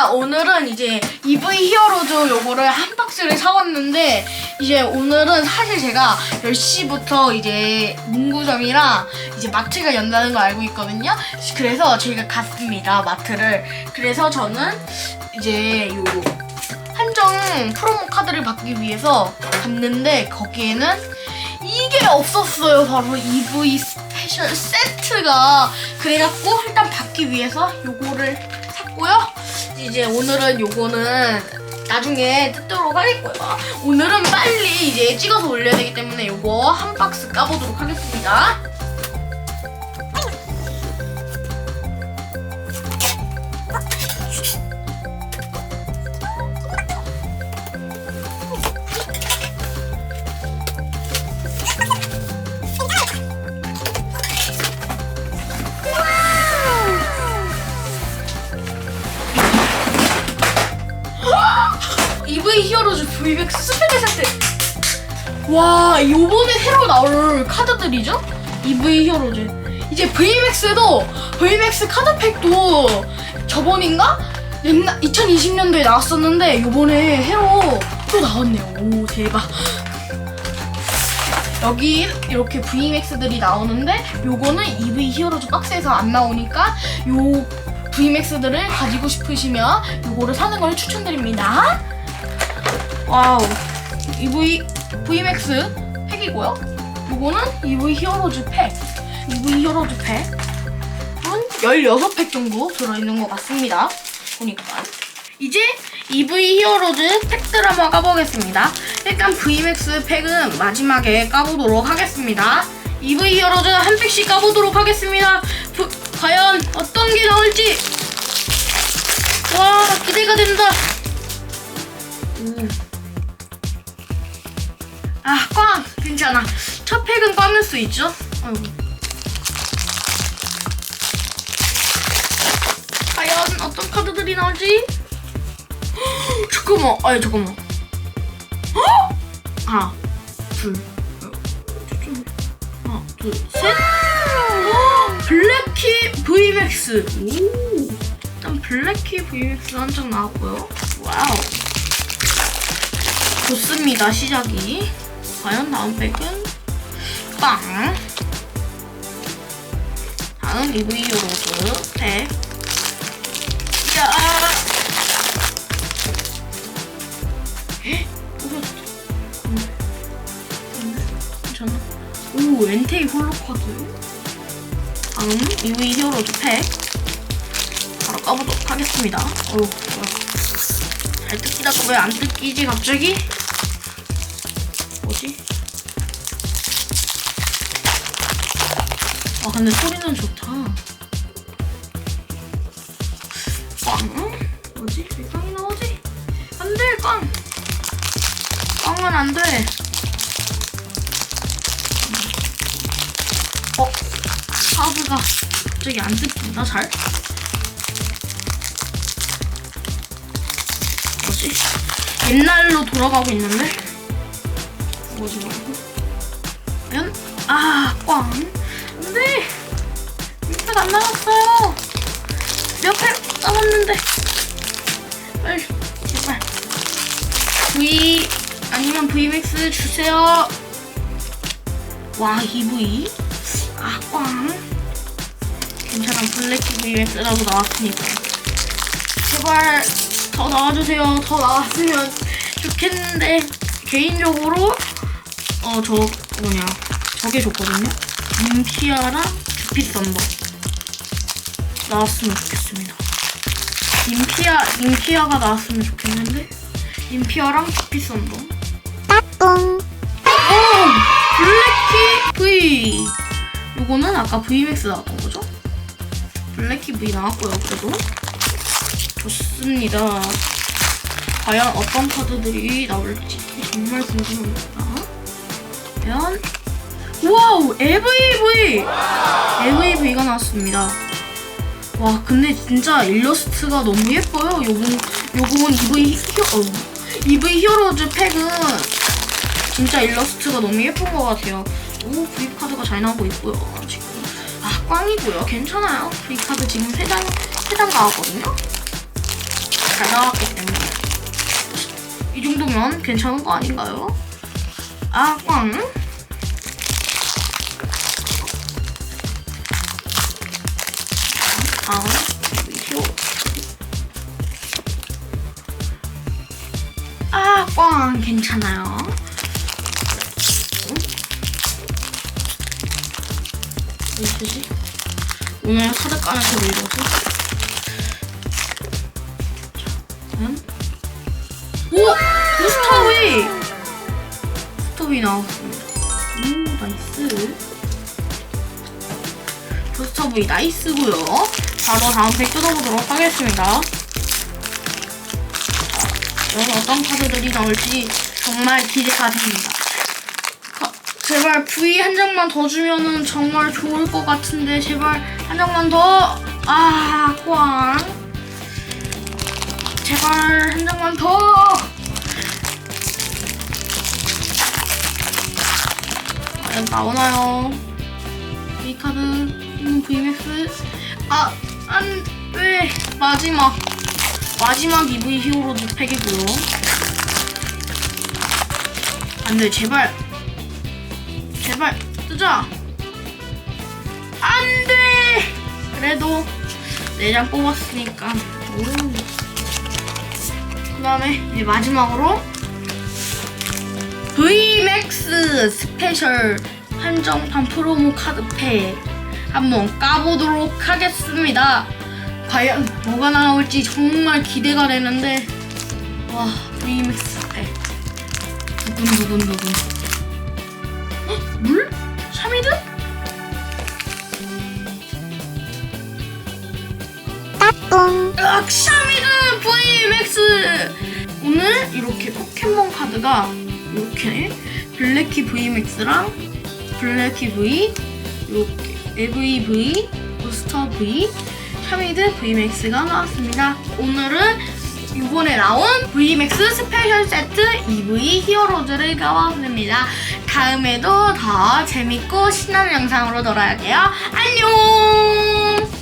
자 오늘은 이제 EV 히어로즈 요거를 한 박스를 사왔는데 이제 오늘은 사실 제가 10시부터 이제 문구점이랑 이제 마트가 연다는 걸 알고 있거든요. 그래서 저희가 갔습니다 마트를. 그래서 저는 이제 요 한정 프로모 카드를 받기 위해서 갔는데 거기에는 이게 없었어요. 바로 EV 스페셜 세트가 그래갖고 일단 받기 위해서 요거를 샀고요. 이제 오늘은 요거는 나중에 뜯도록 하겠고요. 오늘은 빨리 이제 찍어서 올려야 되기 때문에 요거 한 박스 까보도록 하겠습니다. 히어로즈 VX 스페셜 세트. 와, 요번에 새로 나올 카드들이죠? EV 히어로즈. 이제 VMAX도 VMAX 카드팩도 저번인가? 옛날 2020년도에 나왔었는데 요번에 새로 또 나왔네요. 오, 대박. 여기 이렇게 VMAX들이 나오는데 요거는 EV 히어로즈 박스에서 안 나오니까 요 VMAX들을 가지고 싶으시면 요거를 사는 걸 추천드립니다. 와우. EV VMAX 팩이고요. 요거는 EV 히어로즈 팩. EV 히어로즈 팩은 16팩 정도 들어있는 것 같습니다. 보니까. 이제 EV 히어로즈 팩 드라마 까보겠습니다. 일단 VMAX 팩은 마지막에 까보도록 하겠습니다. EV 히어로즈 한 팩씩 까보도록 하겠습니다. 부- 과연 어떤 게 나올지. 와, 기대가 된다. 오. 아, 꽝! 괜찮아. 첫 팩은 꽝일 수 있죠? 아이고. 과연 어떤 카드들이 나올지? 헉, 잠깐만, 아니, 잠깐만. 헉! 하나, 둘, 어, 저쪽에. 하나, 둘, 셋. 헉, 블랙키 VMAX. 오. 일단 블랙키 VMAX 한 장 나왔고요. 와우. 좋습니다, 시작이. 과연 다음 팩은 빵. 다음 EV 요로드 팩. 야. 괜찮아. 오, 엔테이 홀로 카드. 다음 EV 히어로즈 팩. 바로 까보도록 하겠습니다. 오, 뭐야. 잘 뜯기다가 왜 안 뜯기지 갑자기? 뭐지? 아 근데 소리는 좋다. 꽝? 뭐지? 왜 꽝이 나오지? 안 돼, 꽝! 꽝은 안 돼. 어? 카드가 갑자기 안 뜯긴다, 잘? 뭐지? 옛날로 돌아가고 있는데? 뭐지? 과연? 아, 꽝. 안 돼! 몇팩 안! 몇팩 남았는데! 빨리, 제발. V, 아니면 VMAX 주세요! 와, EV? 아, 꽝. 괜찮아, 블랙키 VMAX라도 나왔으니까. 제발, 더 나와주세요. 더 나왔으면 좋겠는데. 개인적으로, 어, 저, 뭐냐. 저게 좋거든요. 인피아랑 주피 썬더. 나왔으면 좋겠습니다. 인피아, 인피아가 나왔으면 좋겠는데. 인피아랑 주피 썬더. 뿡 오! 블랙키 V! 요거는 아까 VMAX 나왔던 거죠? 블랙키 V 나왔고요, 그래도. 좋습니다. 과연 어떤 카드들이 나올지 정말 궁금합니다. 과연 와우! EVV! EVV가 나왔습니다. 와, 근데 진짜 일러스트가 너무 예뻐요. 요건, 요건 EV 히어, 어, EV 히어로즈 팩은 진짜 일러스트가 너무 예쁜 것 같아요. 오, V카드가 잘 나오고 있고요. 지금. 아, 꽝이고요. 괜찮아요. V카드 지금 3장, 3장 나왔거든요. 잘 나왔기 때문에 이 정도면 괜찮은 거 아닌가요? 아, 꽝. 아, 이거. 아, 꽝. 괜찮아요. 뭐지? 오늘 카드 까는 소리 이거지? 자, 오! 부스터비 나왔습니다. 오, 나이스. 부스터비 나이스고요 바로 다음 팩 뜯어보도록 하겠습니다. 자, 여기 어떤 카드들이 나올지 정말 기대가 됩니다. 가- 제발 V 한 장만 더 주면은 정말 좋을 것 같은데 제발 한 장만 더! 아, 꽝. 제발 한 장만 더! 과연 나오나요? 이 카드, 음, VMAX. 아, 안, 왜? 마지막. 마지막 EV 히어로즈 팩이고요. 안 돼, 제발. 제발, 뜨자. 안 돼! 그래도 4장 뽑았으니까. 오. 그 다음에 이제 마지막으로 VMAX 스페셜 한정판 프로모 카드팩 한번 까보도록 하겠습니다. 과연 뭐가 나올지 정말 기대가 되는데 와 VMAX 팩 두근두근두근 헉, 물? 샤미드? 으악 샤미드 VMAX 오늘 이렇게 포켓몬 카드가 이렇게 블랙키 VMAX랑 블랙키 V 이렇게 AVV 부스터 V 샤미드 VMAX가 나왔습니다. 오늘은 이번에 나온 VMAX 스페셜 세트 EV 히어로즈를 가봤습니다. 다음에도 더 재밌고 신나는 영상으로 돌아올게요. 안녕